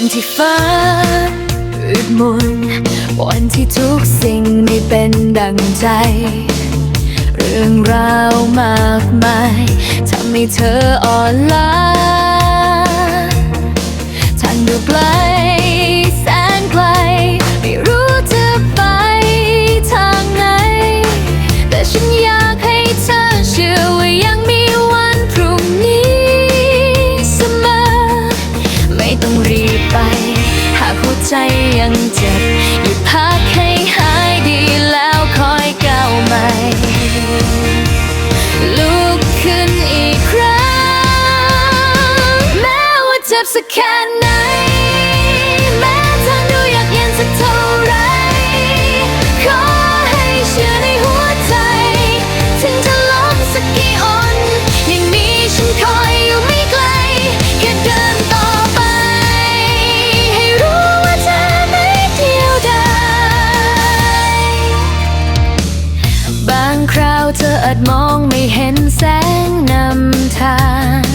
วันที่ฟ้าอืดมนวันที่ทุกสิ่งไม่เป็นดังใจ เรื่องราวมากมายทำให้เธออ่อนล้า บสักแค่ไหน แม้ทางดูอยากเย็นสักเท่าไร ขอให้เชื่อในหัวใจ ถึงจะล้มสักกี่หนยังมีฉันคอยอยู่ไม่ไกล แค่เดินต่อไป ให้รู้ว่าเธอไม่เดียวดายบางคราวเธออาจมองไม่เห็นแสงนำทาง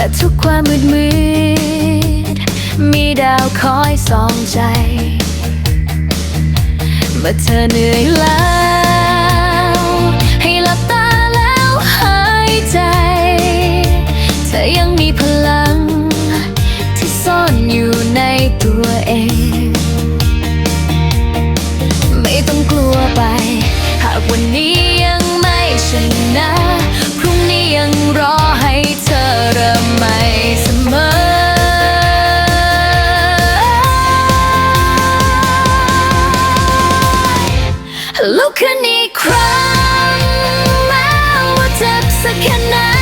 แต่ทุกความมืดมืด มีดาวคอยส่องใจ เมื่อเธอเหนื่อยแล้วให้หลับตาแล้วหายใจ เธอยังมีพลัง ที่ซ่อนอยู่ในตัวเอง ลุกขึ้นอีกครั้งแม้ว่าเจ็บสักแค่ไหน